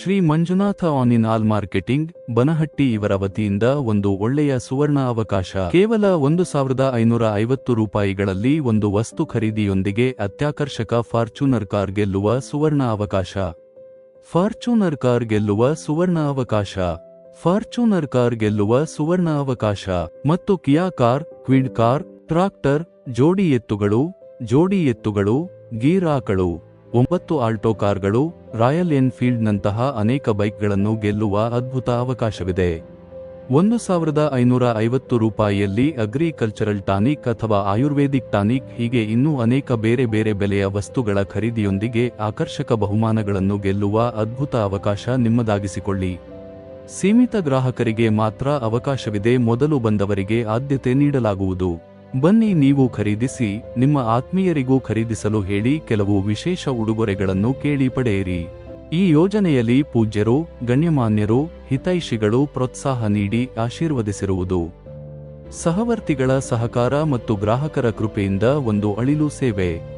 Shri Manjunath on all marketing, Banahatti ಇವರ ವತಿಯಿಂದ ಒಂದು ಒಳ್ಳೆಯ ಸುವರ್ಣ ಅವಕಾಶ. ಕೇವಲ ಒಂದು ಸಾವಿರದ ಐನೂರ ಐವತ್ತು ರೂಪಾಯಿಗಳಲ್ಲಿ ಒಂದು ವಸ್ತು ಖರೀದಿಯೊಂದಿಗೆ ಅತ್ಯಾಕರ್ಷಕ ಫಾರ್ಚೂನರ್ ಕಾರ್ ಗೆಲ್ಲುವ ಸುವರ್ಣ ಅವಕಾಶ. ಫಾರ್ಚೂನರ್ ಕಾರ್ ಗೆಲ್ಲುವ ಸುವರ್ಣ ಅವಕಾಶ. ಫಾರ್ಚೂನರ್ ಕಾರ್ ಗೆಲ್ಲುವ ಸುವರ್ಣ ಅವಕಾಶ. ಮತ್ತು Kia car, Kwid car, tractor, ಜೋಡಿ ಎತ್ತುಗಳು ಜೋಡಿ ಎತ್ತುಗಳು, ಗೀರ್ ಆಕಳು ಒಂಬತ್ತು ಆಲ್ಟೋ ಕಾರ್ಗಳು ರಾಯಲ್ ಎನ್ಫೀಲ್ಡ್ನಂತಹ ಅನೇಕ ಬೈಕ್ಗಳನ್ನು ಗೆಲ್ಲುವ ಅದ್ಭುತ ಅವಕಾಶವಿದೆ. ಒಂದು ಸಾವಿರದ ಐನೂರ ಐವತ್ತು ರೂಪಾಯಿಯಲ್ಲಿ ಅಗ್ರಿಕಲ್ಚರಲ್ ಟಾನಿಕ್ ಅಥವಾ ಆಯುರ್ವೇದಿಕ್ ಟಾನಿಕ್ ಹೀಗೆ ಇನ್ನೂ ಅನೇಕ ಬೇರೆ ಬೇರೆ ಬೆಲೆಯ ವಸ್ತುಗಳ ಖರೀದಿಯೊಂದಿಗೆ ಆಕರ್ಷಕ ಬಹುಮಾನಗಳನ್ನು ಗೆಲ್ಲುವ ಅದ್ಭುತ ಅವಕಾಶ ನಿಮ್ಮದಾಗಿಸಿಕೊಳ್ಳಿ. ಸೀಮಿತ ಗ್ರಾಹಕರಿಗೆ ಮಾತ್ರ ಅವಕಾಶವಿದೆ, ಮೊದಲು ಬಂದವರಿಗೆ ಆದ್ಯತೆ ನೀಡಲಾಗುವುದು. ಬನ್ನಿ ನೀವು ಖರೀದಿಸಿ, ನಿಮ್ಮ ಆತ್ಮೀಯರಿಗೂ ಖರೀದಿಸಲು ಹೇಳಿ ಕೆಲವು ವಿಶೇಷ ಉಡುಗೊರೆಗಳನ್ನು ಕೇಳಿ ಪಡೆಯಿರಿ. ಈ ಯೋಜನೆಯಲ್ಲಿ ಪೂಜ್ಯರು, ಗಣ್ಯಮಾನ್ಯರು, ಹಿತೈಷಿಗಳು ಪ್ರೋತ್ಸಾಹ ನೀಡಿ ಆಶೀರ್ವದಿಸಿರುವುದು. ಸಹವರ್ತಿಗಳ ಸಹಕಾರ ಮತ್ತು ಗ್ರಾಹಕರ ಕೃಪೆಯಿಂದ ಒಂದು ಅಳಿಲು ಸೇವೆ.